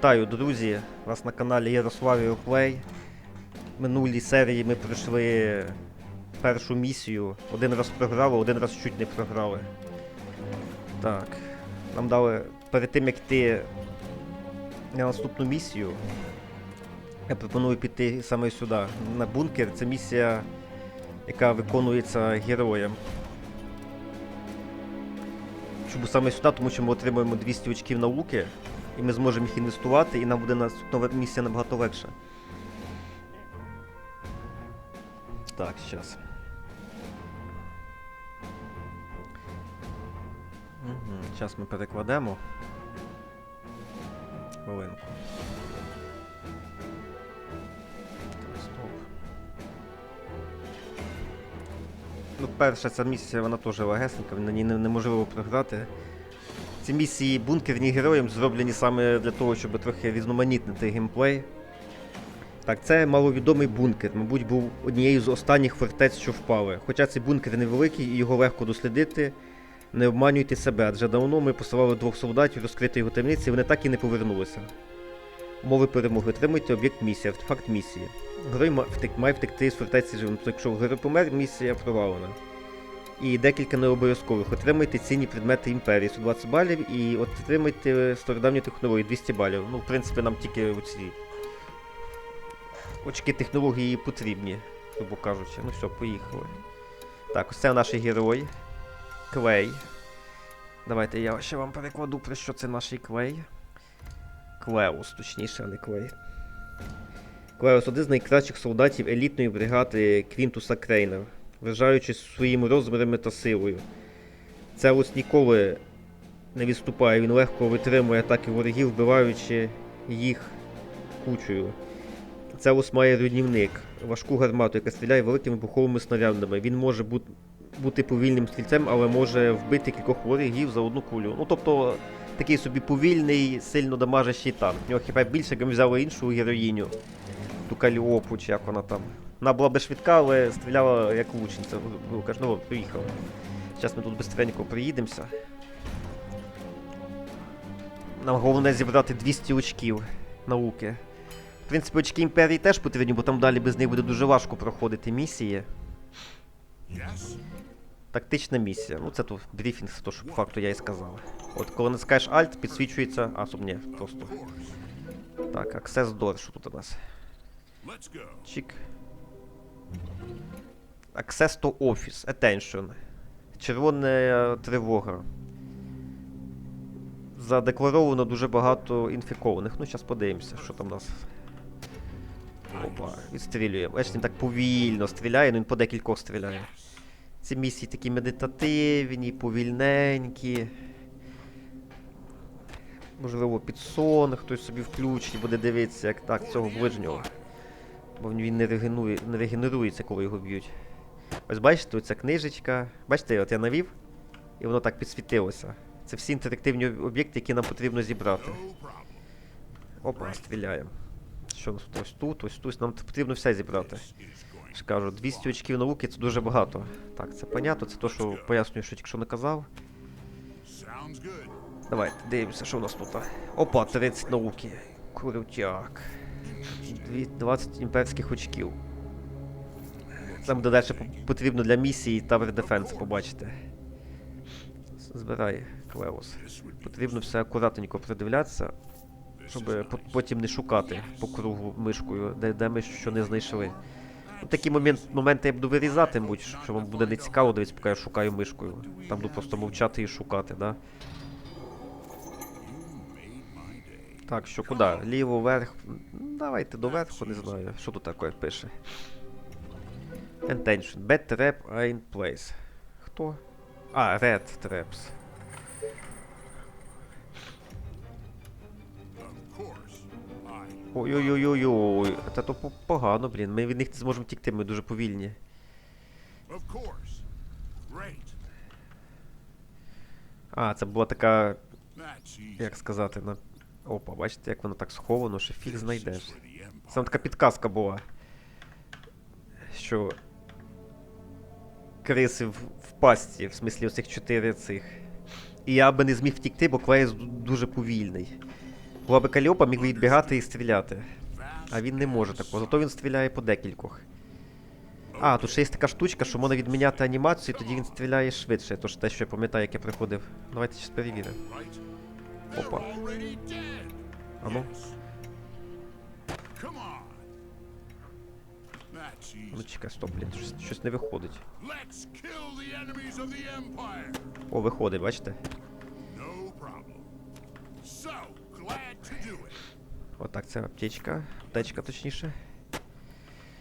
Вітаю, друзі! Вас на каналі Ярославію Плей. В минулій серії ми пройшли першу місію. Один раз програли, один раз чуть не програли. Так. Нам дали перед тим як йти на наступну місію. Я пропоную піти саме сюди, на бункер. Це місія, яка виконується героєм. Чому саме сюди? Тому що ми отримуємо 200 очків науки, і ми зможемо їх інвестувати, і нам буде наступна місія набагато легша. Так, зараз. Зараз ми перекладемо. Хвилинку. Ну, перша ця місія, вона теж легесенька, на ній неможливо програти. Ці місії бункерні героям зроблені саме для того, щоб трохи різноманітнити геймплей. Так, це маловідомий бункер, мабуть, був однією з останніх фортець, що впали. Хоча цей бункер невеликий і його легко дослідити, не обманюйте себе, адже давно ми посилали двох солдатів розкрити його таємниці, і вони так і не повернулися. Умови перемоги. Отримуйте об'єкт місії, артефакт місії. Герой має втекти з фортеці живим, якщо герой помер, місія провалена. І декілька необов'язкових. Отримайте цінні предмети імперії 120 балів і отримайте стародавню технологію 200 балів. Ну, в принципі, нам тільки оці очки технології потрібні, грубо кажучи. Ну все, поїхали. Так, ось це наш герой. Клей. Давайте я ще вам перекладу, про що це наш клей. Клеус, точніше, а не клей. Клеус один з найкращих солдатів елітної бригади Квінтуса Крейна, вважаючись своїми розмірами та силою. Цеус ніколи не відступає, він легко витримує атаки ворогів, вбиваючи їх кучею. Цеус має руйнівник, важку гармату, яка стріляє великими вибуховими снарядами. Він може бути, повільним стрільцем, але може вбити кількох ворогів за одну кулю. Ну тобто такий собі повільний, сильно дамажащий танк. В нього хіба більше, як ми взяли іншу героїню. Ту Каліопу, чи як вона там. Вона була би швидка, але стріляла як лучниця. Каже, ну, приїхали. Зараз ми тут быстренько приїдемося. Нам головне зібрати 200 очків науки. В принципі, очки імперії теж потрібні, бо там далі без них буде дуже важко проходити місії. Тактична місія. Ну це тут брифінг, то, що по факту я і сказав. От коли натискаєш Alt, підсвічується. А, стоп, ні, просто. Так, Access Door, що тут у нас? Чик. Access to Office. Attention. Червона тривога. Задекларовано дуже багато інфікованих. Ну, зараз подивимося, що там у нас. Опа, відстрілює. Бачите, він так повільно стріляє, ну він по декількох стріляє. Ці місії такі медитативні, повільненькі. Можливо, під сон хтось собі включить буде дивитися, як так цього ближнього. Бо він не, регенує, не регенерується, коли його б'ють. Ось бачите, оця книжечка. Бачите, от я навів, і воно так підсвітилося. Це всі інтерактивні об'єкти, які нам потрібно зібрати. Опа, стріляємо. Що тут? Ось тут, ось тут. Нам потрібно все зібрати. Ж кажу, 200 очків науки це дуже багато. Так, це понятно, це то, що пояснюю, що тільки що наказав. Давайте, дивимося, що у нас тут. Опа, 30 науки. Крутяк. Дві- 20 імперських очків. Це буде далі потрібно для місії Tower Defense побачити. Збирай, Клеус. Потрібно все акуратненько придивлятися, щоб потім не шукати по кругу мишкою, де, де ми що не знайшли. Ну, такі момент, моменти я буду вирізати, мабуть, що вам буде не цікаво, дивіться, поки я шукаю мишкою. Там буду просто мовчати і шукати, да? Так, що куди? Ліво, вверх. М, Давайте доверху, не знаю. Що тут таке пише? Intention. Bad trap are in place. Хто? А, red traps. Ой-ой-ой-ой-ой. Та то погано, блін. Ми від них не зможемо тікти, ми дуже повільні. А, це була така, як сказати, на. Опа, бачите, як воно так сховано, що фіг знайдеш. Саме така підказка була. Що. Криси в, в пастці, в смислі оцих чотири цих. І я би не зміг втікти, бо Клеєс дуже повільний. Була би Каліопа, міг би відбігати і стріляти. А він не може такого, зато він стріляє по декількох. А, тут ще є така штучка, що можна відміняти анімацію, тоді він стріляє швидше. Тож те, що я пам'ятаю, як я приходив. Давайте щось перевіримо. Опа. А ну, ну чекай, стоп, блін, щось, щось не виходить. О, виходить, бачите? Отак, це аптечка. Аптечка, точніше.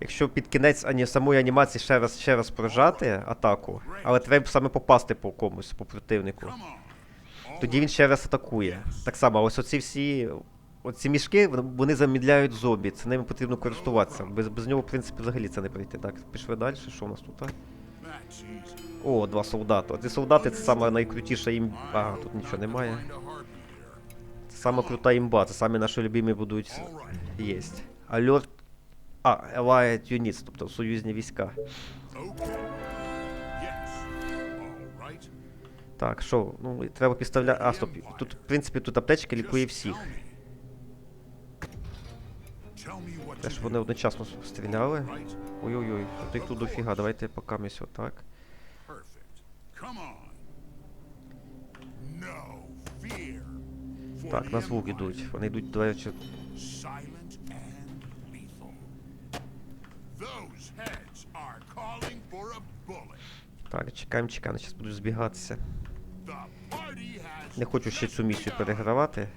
Якщо під кінець ані самої анімації ще раз ще раз прожати атаку, але треба саме попасти по комусь, по противнику. Тоді він ще раз атакує. Так само, ось оці всі. Оці мішки, вони замідляють зомбі, це ними потрібно користуватися. Без, без нього, в принципі, взагалі це не пройти. Так, пішли далі. Що у нас тут? А? О, два солдати. Ці солдати це саме найкрутіша імба. А, тут нічого немає. Це саме крута імба, це самі наші любимі будуть єсть. Alert. А, Allied Units, тобто союзні війська. Так, що, ну, треба підставляти. А, стоп. Тут, в принципі, тут аптечка лікує всіх. Те, to що вони одночасно стріляли. Ой-ой-ой, тут їх тут дофіга, давайте покамось отак. Так, на звук ідуть. Вони йдуть, до речі. Так, чекаємо, чекаємо, зараз будуть збігатися. Не хочу ще цю місію перегравати.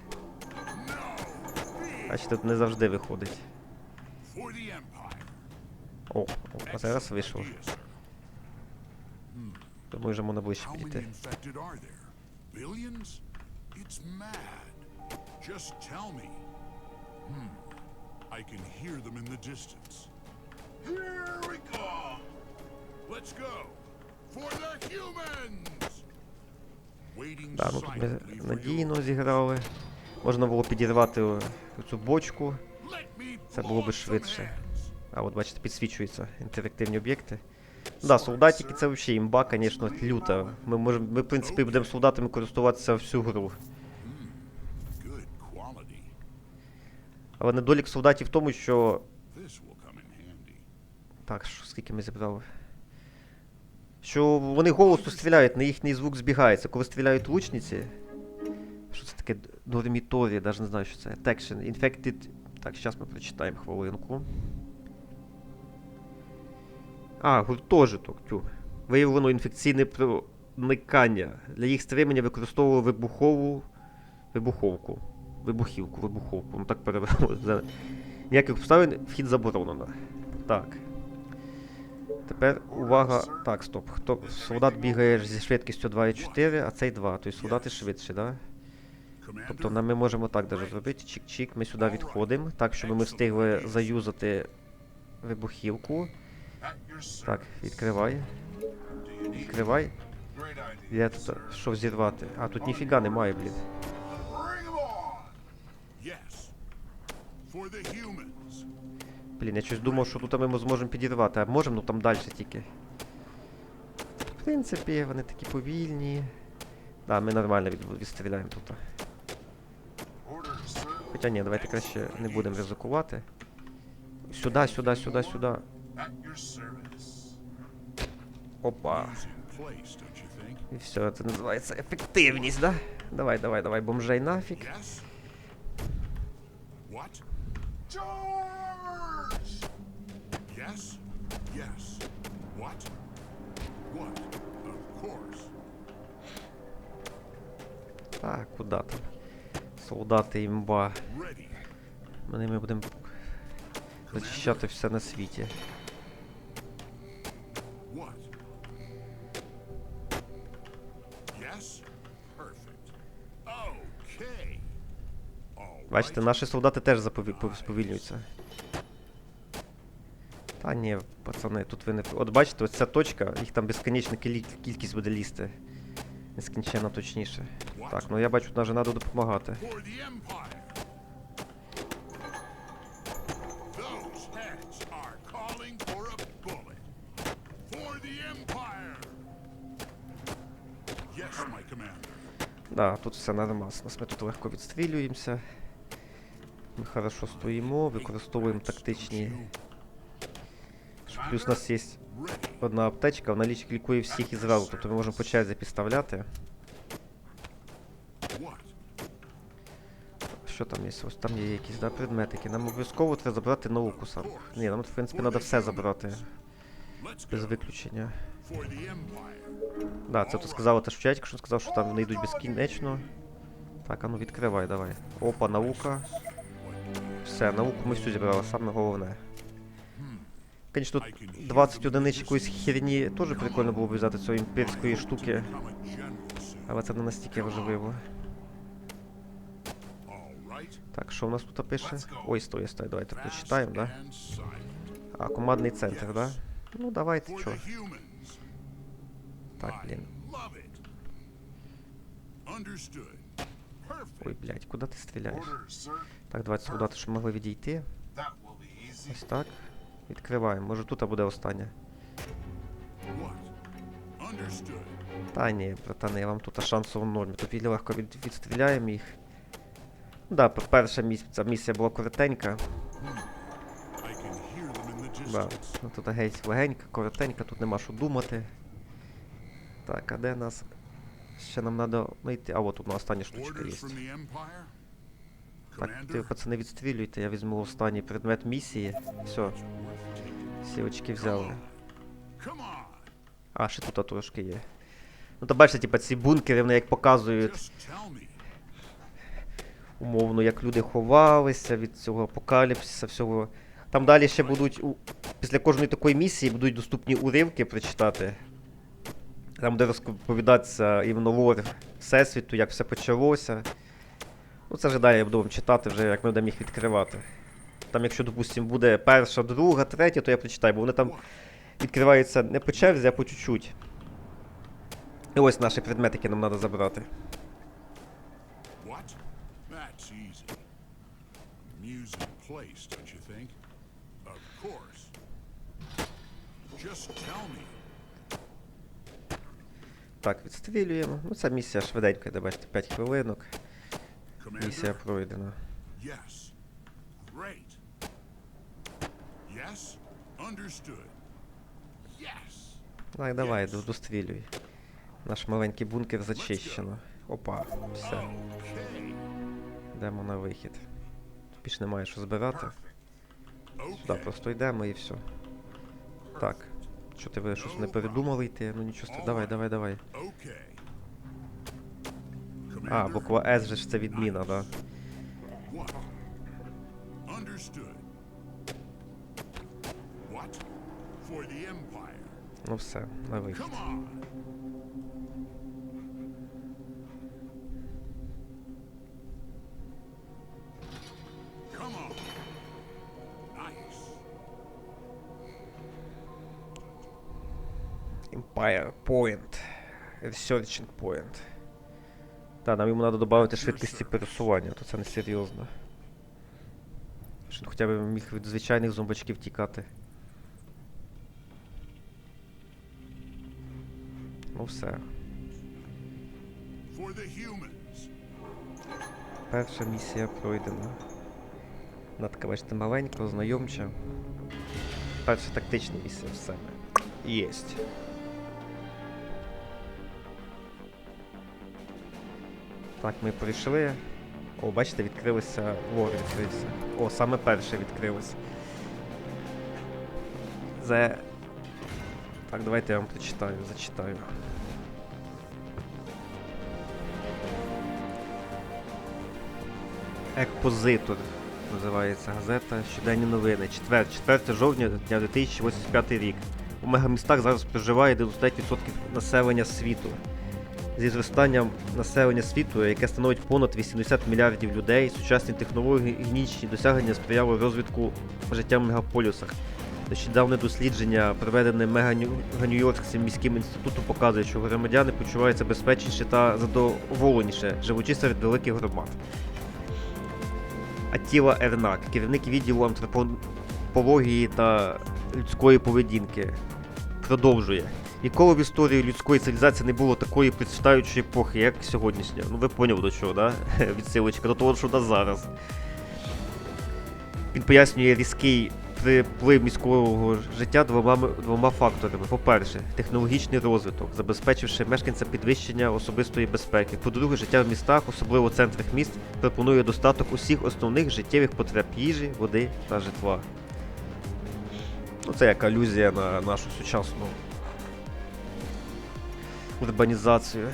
Fear Бачите, тут не завжди виходить. О, а зараз sir. Тому вже можна ближче підійти. Just tell me. Hmm. I can hear them in the distance. Here we go. Let's go. For the humans. Так, ну тут ми надійно зіграли. Можна було підірвати цю бочку. Це було би швидше. А от бачите, підсвічуються інтерактивні об'єкти. Да, солдатики це взагалі імба, звісно, люта. Ми можемо, ми, в принципі, будемо солдатами користуватися всю гру. Але недолік солдатів в тому, що. Так, що, скільки ми зібрали? Що вони голосно стріляють, на їхній звук збігається. Коли стріляють лучниці. Що це таке? Дорміторія, навіть не знаю, що це. Detection, Infected. Так, зараз ми прочитаємо хвилинку. А, гуртожиток. Тю. Виявлено інфекційне проникання. Для їх стримання використовували вибухову. Вибуховку. Вибухівку, вибуховку. Ну так перевели. За- Ніяких обставин вхід заборонено. Так. Тепер увага. Так, стоп. Хто... Солдат бігає зі швидкістю 2,4, а цей 2. Тобто солдати швидше, да? Тобто ми можемо так даже зробити. Чик-чик, ми сюди відходимо. Так, щоб ми встигли заюзати вибухівку. Так, відкривай. Відкривай. Я тут що взірвати? А, тут ніфіга немає, блін. Блін, я щось думав, що тут ми зможемо підірвати, а можемо, ну там далі тільки. В принципі, вони такі повільні. Да, ми нормально від, відстріляємо тут. Хоча ні, давайте краще не будемо ризикувати. Сюди, сюди, сюди, сюди. Опа. І все, це називається ефективність, да? Давай, давай, давай, бомжей нафіг. What? Yes? Yes. What? What? Of course. Так, куди там? Солдати імба. Ми ними будемо зачищати все на світі. Бачите, наші солдати теж запові- сповільнюються. Та ні, пацани, тут ви не. От бачите, ось ця точка, їх там безконечна кількість буде лізти. Нескінченно точніше. Так, ну я бачу, вже треба допомагати. Да, тут все нормально. Ми тут легко відстрілюємося. Ми хорошо стоїмо, використовуємо тактичні. Плюс у нас є одна аптечка, вона ліч лікує всіх і зразу, тобто ми можемо по черзі. Що там є? Ось там є якісь да, предметики. Нам обов'язково треба забрати науку сам. Ні, нам в принципі треба все забрати. Без виключення. Да, це то сказала теж Чатько, що сказав, що там вони йдуть безкінечно. Так, а ну відкривай, давай. Опа, наука. Все, науку ми всю зібрали, саме головне. Звісно, тут 20 одиниць якоїсь херні теж прикольно було б взяти цієї імперської штуки, Become a general soon. але це не настільки важливо. All right. Так, що в нас тут пише? Ой, стой, стой, давайте прочитаємо, да? And silent. А, командний центр, да? Ну давайте, For чо. the humans. Так, I блін. love it. Understood. Perfect. Ой, блядь, куди ти стріляєш? Orders, sir. Так, давайте солдати, щоб могли відійти. That will be easy. Ось так. Відкриваємо. Може тут буде остання. Та ні, братани, я вам тут шансу в нормі. Тут легко від, відстріляємо їх. Ну Да, перша місця, місія була коротенька. Да. Ну тут геть легенька, коротенька, тут нема що думати. Так, а де нас? Ще нам треба знайти. А от тут на остання штучка є. Так, ти пацани відстрілюйте, я візьму останній предмет місії. Все, всі очки взяли. А, ще тут трошки є. Ну то бачите, типа ці бункери, вони як показують умовно, як люди ховалися від цього апокаліпсиса, всього. Там далі ще будуть у... після кожної такої місії будуть доступні уривки прочитати. Там буде розповідатися іменно лор Всесвіту, як все почалося. Ну це вже далі я буду вам читати, вже як ми будемо їх відкривати. Там, якщо, допустимо, буде перша, друга, третя, то я прочитаю, бо вони там відкриваються не по черзі, а по чуть-чуть. І ось наші предмети, які нам треба забрати. Так, відстрілюємо. Ну, ця місія швиденька, де бачите, 5 хвилинок. Місія пройдена. Yes. Great. Yes? Understood. Yes. Так, давай, до- дострілюй. Наш маленький бункер зачищено. Опа, все, йдемо на вихід. Тут більше немає що збирати. Сюди Okay. просто йдемо і все. Так. Що ти ви щось не передумали йти? Ну нічого Давай, давай, давай. Okay. А, Commander? буква С же ж це відміна, да. What? Understood. What? For the Empire. Ну все, на вихід. Come on. Come on. Nice. Empire Point. Researching Point. Так, нам йому треба додати швидкості пересування, то це не серйозно. Щоб хоча б міг від звичайних зомбачків тікати. Ну все. Перша місія пройдена. Вона така, бачите, маленька, знайомча. Перша тактична місія все. Єсть. Так, ми прийшли. О, бачите, відкрилися. Лор відкрився. О, саме перше відкрилося. За. Так, давайте я вам прочитаю, зачитаю. Екпозитор називається газета. Щоденні новини. Четвер, 4 жовтня дня 2085 рік. У мегамістах зараз проживає 99% населення світу. Зі зростанням населення світу, яке становить понад 80 мільярдів людей, сучасні технології і гінічні досягнення сприяли розвитку життя в мегаполісах. Нещодавне дослідження, проведене Мега-Нью-Йоркським міським інститутом, показує, що громадяни почуваються безпечніше та задоволеніше, живучи серед великих громад. Атіла Ернак, керівник відділу антропології та людської поведінки, продовжує. Ніколи в історії людської цивілізації не було такої процвітаючої епохи, як сьогоднішня. Ну ви поняли до чого, да? Відсилочка до того, що до зараз. Він пояснює різкий приплив міського життя двома, двома факторами. По-перше, технологічний розвиток, забезпечивши мешканцям підвищення особистої безпеки. По-друге, життя в містах, особливо в центрах міст, пропонує достаток усіх основних життєвих потреб їжі, води та житла. Ну, це як алюзія на нашу сучасну урбанізацію.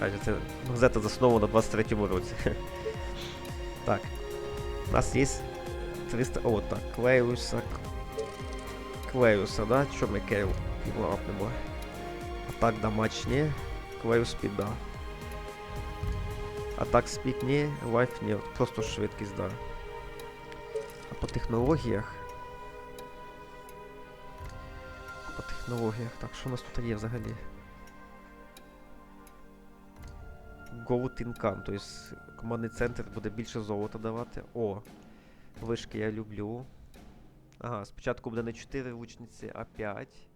Адже це газета заснована в 23-му році. Так. У нас є 300. О, так, Клеюса. Клеюса, да? Що ми Кейл лапнемо? Атак дамач ні. Клеюс спід, да. Атак спід ні, лайф ні. Просто швидкість, да. А по технологіях. Технологіях. Так, що у нас тут є взагалі? Gold Income, тобто командний центр буде більше золота давати. О, вишки я люблю. Ага, спочатку буде не 4 лучниці, а 5.